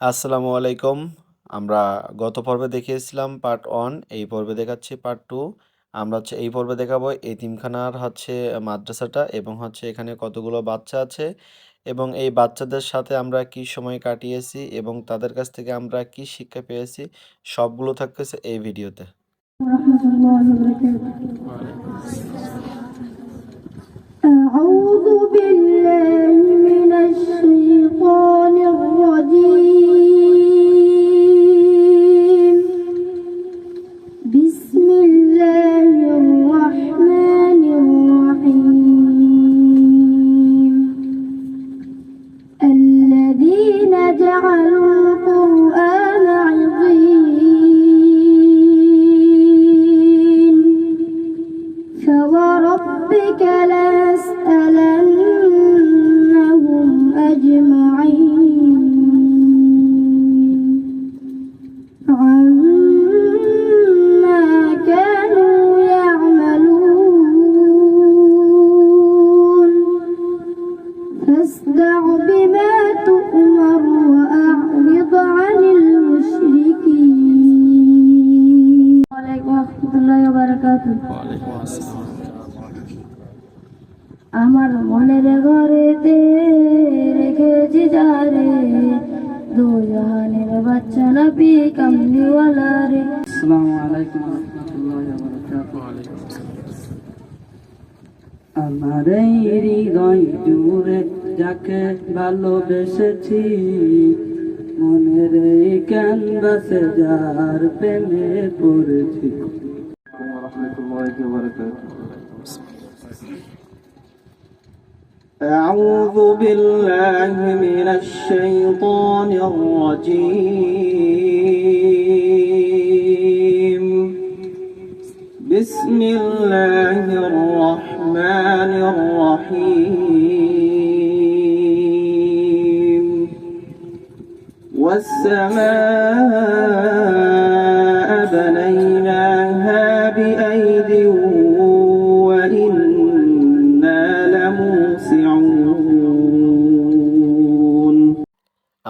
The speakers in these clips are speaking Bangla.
আসসালামু আলাইকুম আমরা গত পর্বে দেখিয়েছিলাম পার্ট ওয়ান এই পর্বে দেখাচ্ছি পার্ট টু আমরা হচ্ছে এই পর্বে দেখাবো এতিমখানার হচ্ছে মাদ্রাসাটা এবং হচ্ছে এখানে কতগুলো বাচ্চা আছে এবং এই বাচ্চাদের সাথে আমরা কি সময় কাটিয়েছি এবং তাদের কাছ থেকে আমরা কি শিক্ষা পেয়েছি সবগুলো থাকতেছে এই ভিডিওতে ورحمة الله وبركاته أعوذ بالله রেখেছি যারে দু জাহানের বাচ্চা নবী কামলিওয়ালা রে আসসালামু আলাইকুম রহমতুল্লাহ আমার এই হৃদয় জুড়ে যাকে ভালোবেসেছি মনের এই ক্যানভাসে যার প্রেমে পড়েছি। أعوذ بالله من الشيطان الرجيم. بسم الله الرحمن الرحيم. والسماء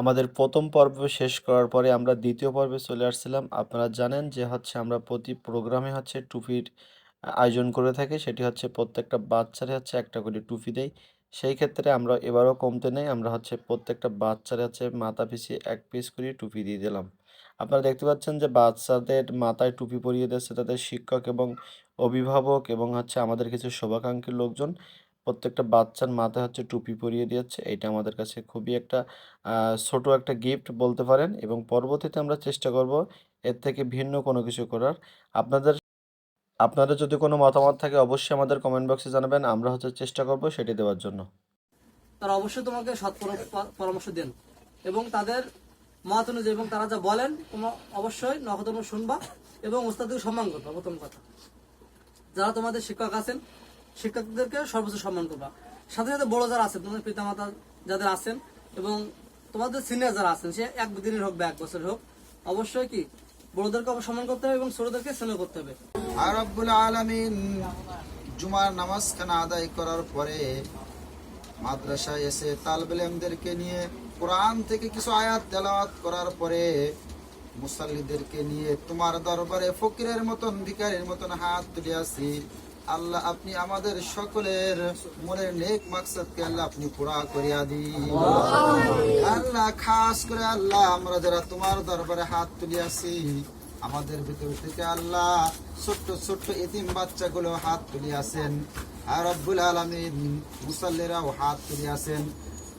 আমাদের প্রথম পর্ব শেষ করার পরে আমরা দ্বিতীয় পর্বে চলে আসছিলাম। আপনারা জানেন যে হচ্ছে আমরা প্রতি প্রোগ্রামে হচ্ছে টুপির আয়োজন করে থাকি। সেটি হচ্ছে প্রত্যেকটা বাচ্চারে হচ্ছে একটা করে টুপি দেয় সেই ক্ষেত্রে আমরা এবারও কমতে নেই। আমরা হচ্ছে প্রত্যেকটা বাচ্চারে হচ্ছে মাথা পিছিয়ে এক পিস করে টুপি দিয়ে দিলাম। আপনারা দেখতে পাচ্ছেন যে বাচ্চাদের মাথায় টুপি পরিয়ে দিচ্ছে তাদের শিক্ষক এবং অভিভাবক এবং হচ্ছে আমাদের কিছু শুভাকাঙ্ক্ষী লোকজন। প্রত্যেকটা বাচ্চার মাথায় হচ্ছে টুপি পরিয়ে দিচ্ছে এটা আমাদের কাছে খুবই একটা ছোট একটা গিফট বলতে পারেন এবং পরবর্তীতে আমরা চেষ্টা করব এর থেকে ভিন্ন কোনো কিছু করার। আপনাদের আপনাদের যদি কোনো মতামত থাকে অবশ্যই আমাদের কমেন্ট বক্সে জানাবেন। আমরা হচ্ছে চেষ্টা করব সেটি দেওয়ার জন্য। তারা অবশ্যই তোমাকে সৎ পর- পর- পরামর্শ দেন এবং তাদের মত অনুযায়ী এবং তারা যা বলেন তোমরা অবশ্যই নকদম শুনবা এবং ওস্তাদকে সম্মান করবা। প্রথম কথা। যারা তোমাদের শিক্ষক আছেন শিক্ষকদেরকে সর্বোচ্চ সম্মান করবা। সাথে সাথে বড় যারা আছেন, তোমাদের পিতামাতা যাদের আছেন এবং তোমাদের সিনিয়র যারা আছেন, সে এক দিনের হোক বা এক বছরের হোক, অবশ্যই কি বড়দেরকে সম্মান করতে হবে এবং ছোটদেরকে স্নেহ করতে হবে। আর আলামিন জুমার নামাজ খানা আদায় করার পরে মাদ্রাসায় এসে তালবেলেমদেরকে নিয়ে কোরআন থেকে কিছু আয়াত তেলাওয়াত করার পরে মুসাল্লিদেরকে নিয়ে তোমার দরবারে ফকিরের মতন ভিকারের মতন হাত তুলে আসি আল্লাহ, আপনি আমাদের সকলের মনের নেক মাকসাদকে আল্লাহ আপনি পুরা করিয়া দিন। আল্লাহ, খাস করে আল্লাহ, আমরা যারা তোমার দরবারে হাত তুলিয়াছি, আমাদের ভিতর থেকে আল্লাহ ছোট্ট ছোট্ট এতিম বাচ্চাগুলো হাত তুলিয়াছেন। আর রব্বুল আলমিন মুসাল্লিরাও হাত তুলিয়াছেন।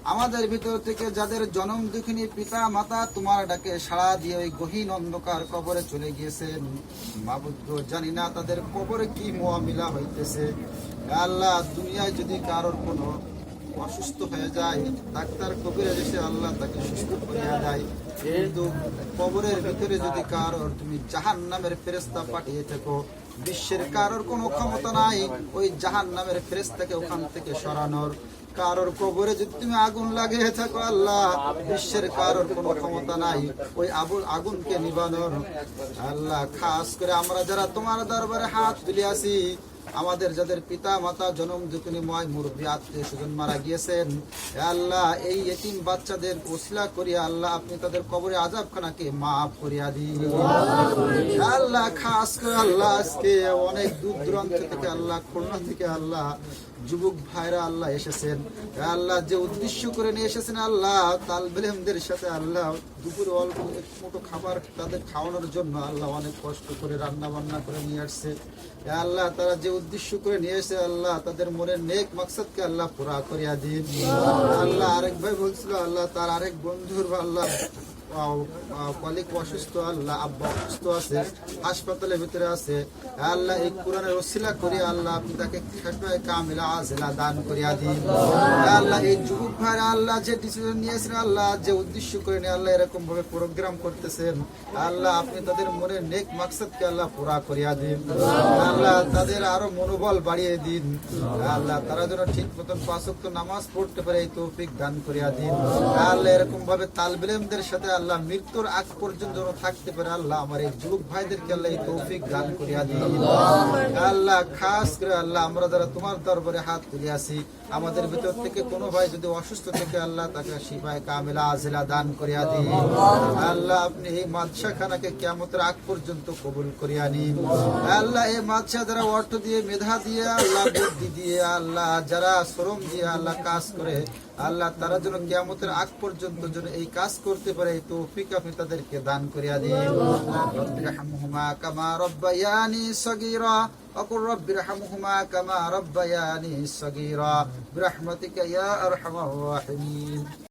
আমাদের ভিতর থেকে যাদের জনম দুঃখিনী পিতা মাতা তোমার ডাকে সাড়া দিয়ে ওই গহীন অন্ধকার কবরে চলে গিয়েছেন। মাবুদ গো, জানি না তাদের কবরে কি মোয়ামিলা হইতেছে। আল্লাহ দুনিয়ায় যদি কারোর কোনো অসুস্থ হয়ে যায় ডাক্তার কবিরে এসে আল্লাহ তাকে সুস্থ করিয়া দেয়। কিন্তু কবরের ভিতরে যদি কারোর তুমি জাহান নামের ফেরেস্তা পাঠিয়ে থাকো বিশ্বের কারোর কোনো ক্ষমতা নাই। ওই জাহান নামের ফেরেস্তাকে ওখান থেকে সরানোর। কারোর কবরে যদি তুমি আগুন লাগিয়ে থাকো, আল্লাহ, বিশ্বের কারোর কোনো ক্ষমতা নাই। ওই আবুল আগুনকে নিবানোর। আল্লাহ, খাস করে আমরা যারা তোমার দরবারে হাত তুলে আসি আমাদের যাদের পিতা মাতা জনম দুকুনি ময় মুরব্বী আত্মীয় স্বজন মারা গিয়েছেন আল্লাহ এই এতিম বাচ্চাদের ওসিলা করিয়া আল্লাহ আপনি তাদের কবরে আজাব খানাকে মাফ করিয়া দিন। আল্লাহ খাস করে আল্লাহ আজকে অনেক দূর দূরান্ত থেকে আল্লাহ খুলনা থেকে আল্লাহ যুবক ভাইরা আল্লাহ এসেছেন। আল্লাহ যে উদ্দেশ্য করে নিয়ে এসেছেন আল্লাহ তালবেলেমদের সাথে আল্লাহ দুপুরে অল্প এক মুঠো খাবার তাদের খাওয়ানোর জন্য আল্লাহ অনেক কষ্ট করে রান্না বান্না করে নিয়ে আসছে। আল্লাহ, তারা যে উদ্দেশ্য করে নিয়ে এসে আল্লাহ তাদের মনের নেক মাকসাদকে আল্লাহ পুরা করিয়া দিন। আল্লাহ আরেক ভাই বলছিল, আল্লাহ তার আরেক বন্ধুর আল্লাহ কলিক অসুস্থ, আল্লাহ আব্বা অসুস্থ আছে, হাসপাতালের ভিতরে আছে। আল্লাহ এই কোরআনের করে, আল্লাহ আপনি তাকে কামিলা দান করিয়া দিন। আল্লাহ এই যুবক আল্লাহ যে ডিসিশন নিয়েছেন, আল্লাহ যে উদ্দেশ্য করে নিয়ে আল্লাহ এরকম ভাবে প্রোগ্রাম করতেছেন। আল্লাহ আপনি তাদের মনে নেক মাকসাদকে আল্লাহ পুরা করিয়া দিন। আল্লাহ তাদের আরও মনোবল বাড়িয়ে দিন। আল্লাহ তারা যেন ঠিক মতন পাঁচক্ত নামাজ পড়তে পারে, এই তৌফিক দান করিয়া দিন। আল্লাহ এরকম ভাবে তালবেলেমদের সাথে আল্লাহ মৃত্যুর আগ পর্যন্ত থাকতে পারে। আল্লাহ আমার এই যুবক ভাইদেরকে আল্লাহ এই তৌফিক দান করিয়া দিন। আল্লাহ খাস করে আল্লাহ, আমরা যারা তোমার দরবারে হাত তুলিয়াছি, আমাদের ভিতর থেকে কোনো ভাই যদি অসুস্থ থেকে, আল্লাহ তাকে শিবায় কামিলা আজিলা দান করিয়া দিন। আল্লাহ আপনি এই মাদশা খানাকে কেমতের আগ পর্যন্ত কবুল করিয়া নিন। আল্লাহ এই মাদশা যারা অর্থ দিয়ে, মেধা দিয়ে, আল্লাহ বুদ্ধি দিয়ে, আল্লাহ যারা শ্রম দিয়ে, আল্লাহ কাজ করে আল্লাহ তারা যেন কেয়ামতের আগ পর্যন্ত যেন এই কাজ করতে পারে এই তৌফিক আপনি তাদেরকে দান করিয়া দিন রব্বিরহামহুমা কামা রব্বায়ানি সগীরা وقل رب ارحمهما كما ربياني صغيرا برحمتك يا ارحم الراحمين